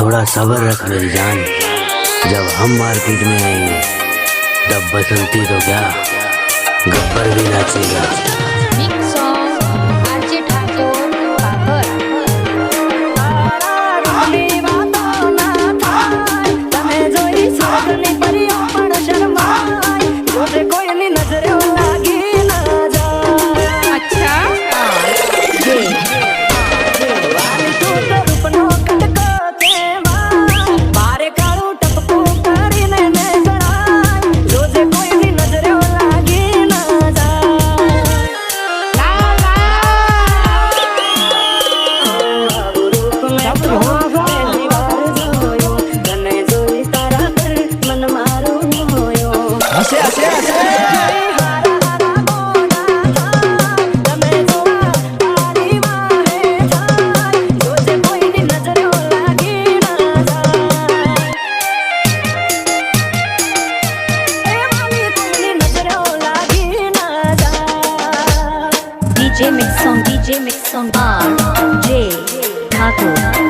थोड़ा सब्र रख मेरी जान। जब हम मार्केट में आएँगे, तब बसंती तो क्या? गब्बर भी नाचेगा। DJ Mix on Bar J Thakur.